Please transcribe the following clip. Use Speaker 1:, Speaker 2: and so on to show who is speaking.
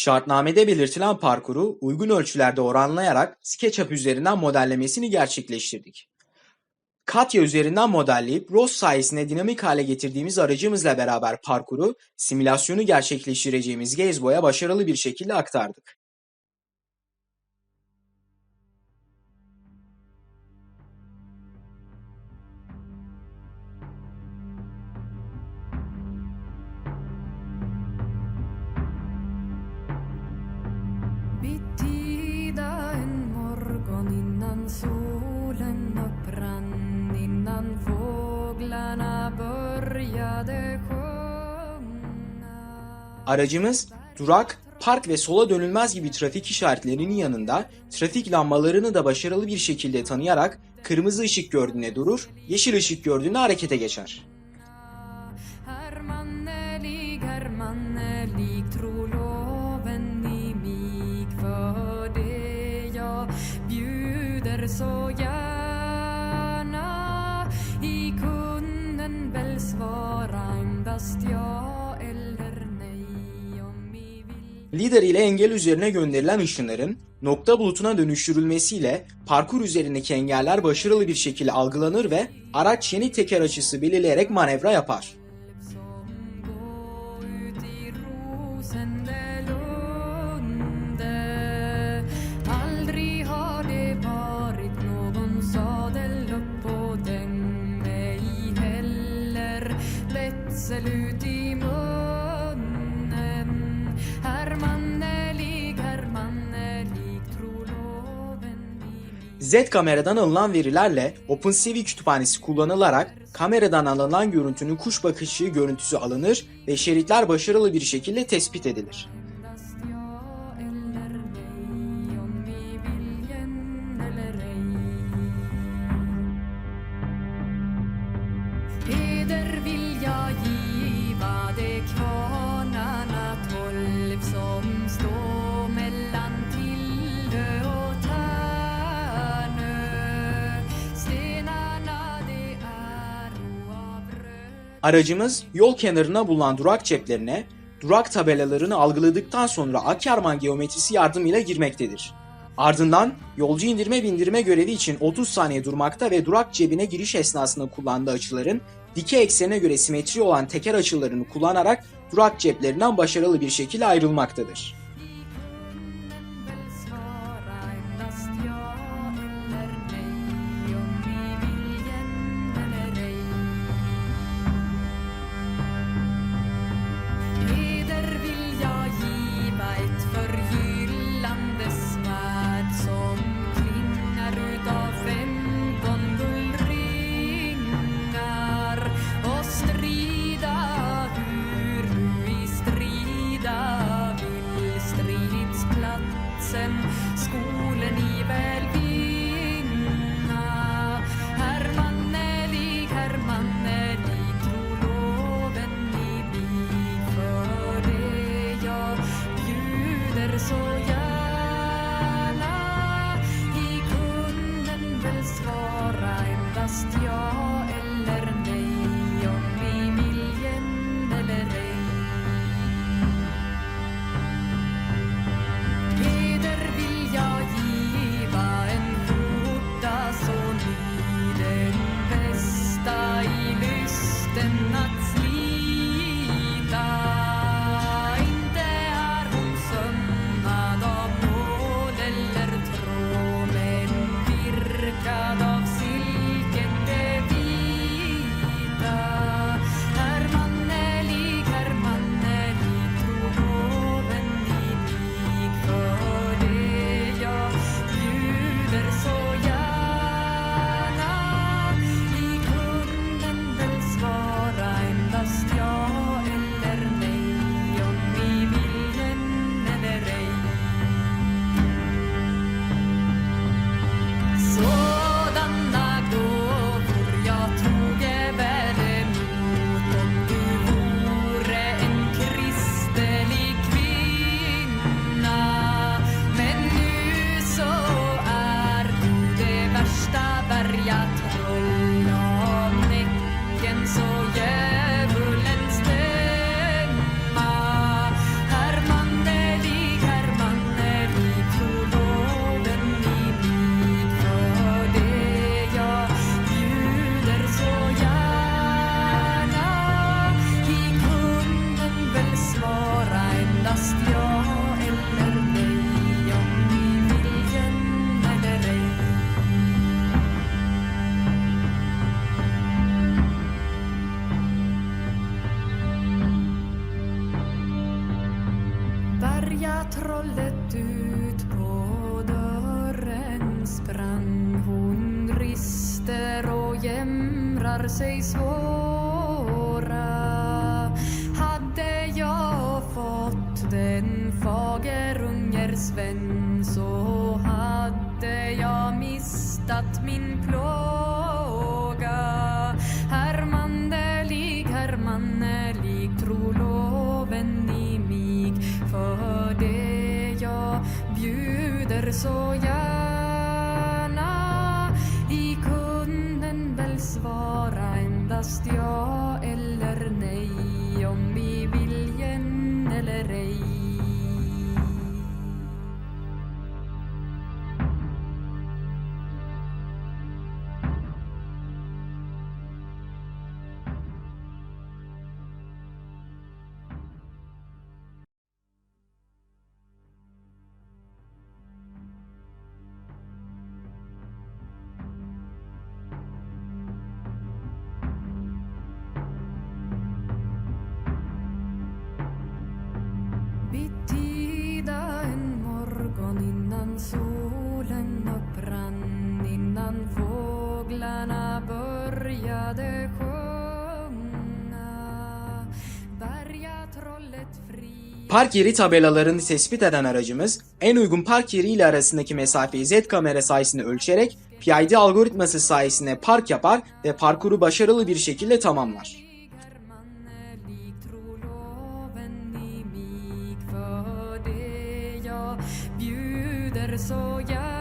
Speaker 1: Şartnamede belirtilen parkuru uygun ölçülerde oranlayarak SketchUp üzerinden modellemesini gerçekleştirdik. Katya üzerinden modelleyip ROS sayesinde dinamik hale getirdiğimiz aracımızla beraber parkuru, simülasyonu gerçekleştireceğimiz Gazebo'ya başarılı bir şekilde aktardık. Aracımız durak, park ve sola dönülmez gibi trafik işaretlerinin yanında trafik lambalarını da başarılı bir şekilde tanıyarak kırmızı ışık gördüğünde durur, yeşil ışık gördüğünde harekete geçer. Lider ile engel üzerine gönderilen ışınların nokta bulutuna dönüştürülmesiyle parkur üzerindeki engeller başarılı bir şekilde algılanır ve araç yeni teker açısı belirleyerek manevra yapar. Z kameradan alınan verilerle OpenCV kütüphanesi kullanılarak kameradan alınan görüntünün kuş bakışı görüntüsü alınır ve şeritler başarılı bir şekilde tespit edilir. Aracımız yol kenarına bulunan durak ceplerine durak tabelalarını algıladıktan sonra Akkerman geometrisi yardımıyla girmektedir. Ardından yolcu indirme bindirme görevi için 30 saniye durmakta ve durak cebine giriş esnasında kullandığı açıların dikey eksenine göre simetri olan teker açılarını kullanarak durak ceplerinden başarılı bir şekilde ayrılmaktadır.
Speaker 2: trollet ut på dörren. Sprang hon rister och
Speaker 1: jämrar sig svåra. Hade jag fått den fagerunger vän så hade jag mistat min plåga så gärna. I kunden väl svara endast ja eller nej. Om i viljen eller ej.
Speaker 3: Park yeri tabelalarını tespit eden aracımız en uygun park yeri ile arasındaki mesafeyi Z kamera sayesinde ölçerek PID algoritması sayesinde park yapar ve parkuru başarılı bir şekilde tamamlar.
Speaker 1: Hermannelig tro